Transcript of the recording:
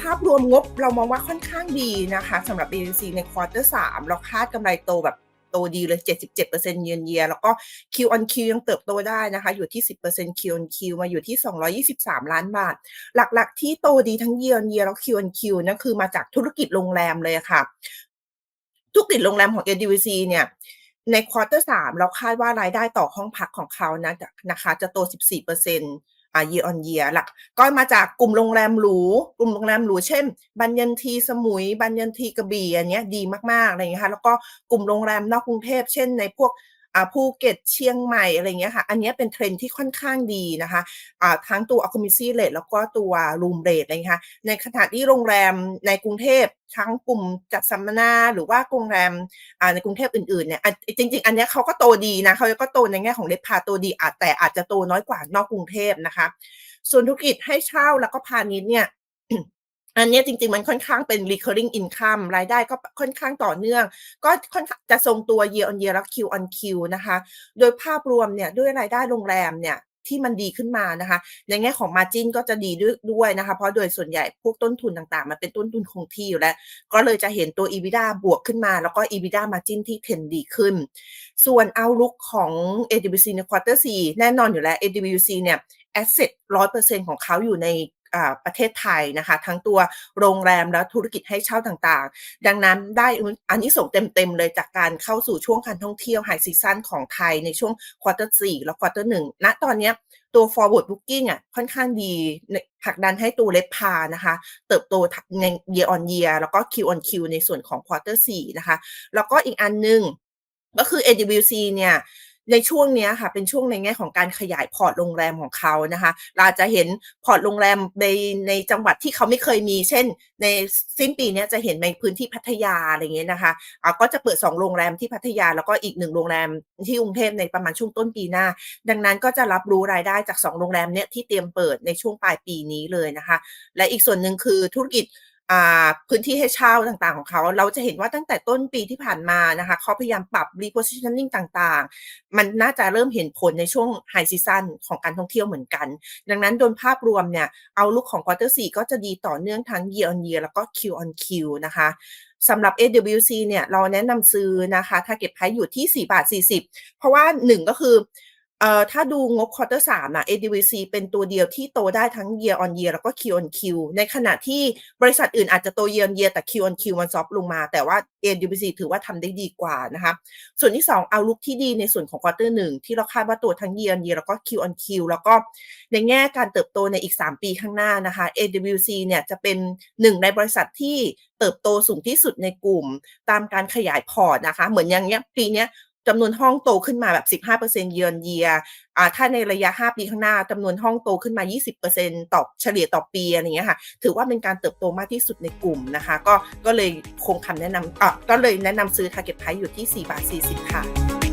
ภาพรวมงบเรามองว่าค่อนข้างดีนะคะสำหรับ BDC ในควอเตอร์3เราคาดกำไรโตแบบโตดีเลย 77%เยือนเยียแล้วก็ Q on Q ยังเติบโตได้นะคะ อยู่ที่ 10% Q on Q มาอยู่ที่ 223 ล้านบาท หลักๆ ที่โตดีทั้ง Year on Year แล้ว Q on Q นั่นคือมาจากธุรกิจโรงแรมเลยะค่ะ ธุรกิจโรงแรมของ ADVC เนี่ยในควอเตอร์3เราคาดว่ารายได้ต่อห้องพักของเขานะนะคะ จะโต 14%อ่า year on year หลักก็มาจากกลุ่มโรงแรมหรู กลุ่มโรงแรมหรู เช่น บัญญัตทีสมุย บัญญัตทีกระบี่อันเนี้ยดีมากๆอะไรอย่างเงี้ยค่ะแล้วก็กลุ่มโรงแรมนอกกรุงเทพเช่นในพวก ภูเก็ตเชียงใหม่อะไรเงี้ยค่ะ อันนี้เป็นเทรนที่ค่อนข้างดีนะคะอ่าทั้งตัว occupancy rate แล้วก็ตัว room rate อะไรอย่างเงี้ยค่ะในขณะที่โรงแรมในกรุงเทพทั้งกลุ่มจัดสัมมนาหรือว่าโรงแรมในกรุงเทพอื่นๆเนี่ยจริง ๆ อันนี้เขาก็โตดีนะเขาก็โตในแง่ของเลทพาโตดีอาจแต่อาจจะโตน้อยกว่านอกกรุงเทพนะคะ ส่วนธุรกิจให้เช่าแล้วก็พาณิชย์เนี่ย อันนี้จริง ๆ มันค่อนข้างเป็น recurring income รายได้ก็ค่อนข้างต่อเนื่อง ก็ค่อนจะทรงตัว year on year และ Q on Q นะคะ โดยภาพรวมเนี่ยด้วยรายได้โรงแรมเนี่ยที่มันดีขึ้นมานะคะ ในแง่ของ margin ก็จะดีด้วยด้วยนะคะ เพราะโดยส่วนใหญ่พวกต้นทุนต่างๆ มันเป็นต้นทุนคงที่อยู่แล้ว ก็เลยจะเห็นตัว EBITDA บวกขึ้นมา แล้วก็ EBITDA margin ที่เทรนดีขึ้น ส่วน outlook ของ AWC ใน quarter 4แน่นอนอยู่แล้ว AWC เนี่ย asset 100%ของเขาอยู่ใน ประเทศไทยนะคะ ทั้งตัวโรงแรมและธุรกิจให้เช่าต่างๆ ดังนั้นได้อันนี้ส่งเต็มๆเลยจากการเข้าสู่ช่วงการท่องเที่ยวไฮซีซั n ของไทยในช่วง quarter 4และ quarter 1ณตอนนี้ตัว forward booking อะค่อนข้างดีผลักดันให้ตัวเลทพานะคะ เติบโตใน year on year แล้วก็ Q on Q ในส่วนของ quarter 4 นะคะ แล้วก็อีกอันหนึ่งก็คือ AWC เนี่ย ในช่วงนี้ค่ะเป็นช่วงในแง่ของการขยายพอร์ตโรงแรมของเขานะคะเราจะเห็นพอร์ตโรงแรมในในจังหวัดที่เขาไม่เคยมี เช่น ในสิ้นปีนี้จะเห็นในพื้นที่พัทยาอะไรเงี้ยนะคะะก็จะเปิด 2 โรงแรมที่พัทยาแล้วก็อีก1โรงแรมที่กรุงเทพในประมาณช่วงต้นปีหน้า ดังนั้นก็จะรับรู้รายได้จาก 2 โรงแรมเนี้ยที่เตรียมเปิดในช่วงปลายปีนี้เลยนะคะ และอีกส่วนหนึ่งคือธุรกิจ พื้นที่ให้เช่าต่างๆของเขา เราจะเห็นว่าตั้งแต่ต้นปีที่ผ่านมานะคะเขาพยายามปรับ repositioning ต่างๆ มันน่าจะเริ่มเห็นผลในช่วง high season ของการท่องเที่ยวเหมือนกัน ดังนั้นโดยภาพรวมเนี่ยเอาลุกของ quarter 4ก็จะดีต่อเนื่องทั้ง year on year แล้วก็ Q on Q นะคะสำหรับ AWC เนี่ยเราแนะนำซื้อนะคะ target price อยู่ที่ 4 บาท 40 เพราะว่า 1 ก็คือ เอ่อถ้าดูงบควอเตอร์สามอะ ADVC เป็นตัวเดียวที่โตได้ทั้ง year on year แล้วก็ Q on Q ในขณะที่บริษัทอื่นอาจจะโต year on year แต่ Q on Q มันซอฟลงมา แต่ว่า ADVC ถือว่าทำได้ดีกว่านะคะ ส่วนที่ 2 เอาลุกที่ดีในส่วนของควอเตอร์หนึ่งที่เราคาดว่าตัวทั้ง year on year แล้วก็ Q on Q แล้วก็ในแง่การเติบโตในอีก 3 ปีข้างหน้านะคะ AWC เนี่ยจะเป็นหนึ่งในบริษัทที่เติบโตสูงที่สุดในกลุ่ม ตามการขยายพอร์ตนะคะ เหมือนอย่างเงี้ยปีเนี้ย จำนวนห้องโตขึ้นมาแบบ 15%เยือนเยียอ่าถ้าในระยะ 5 ปีข้างหน้าจำนวนห้องโตขึ้นมา 20%ต่อเฉลี่ยต่อปีอะไรเงี้ยค่ะถือว่าเป็นการเติบโตมากที่สุดในกลุ่มนะคะ ก็ก็เลยคงคำแนะนำอะก็เลยแนะนำซื้อ target price อยู่ที่ 4 บาท 40 ค่ะ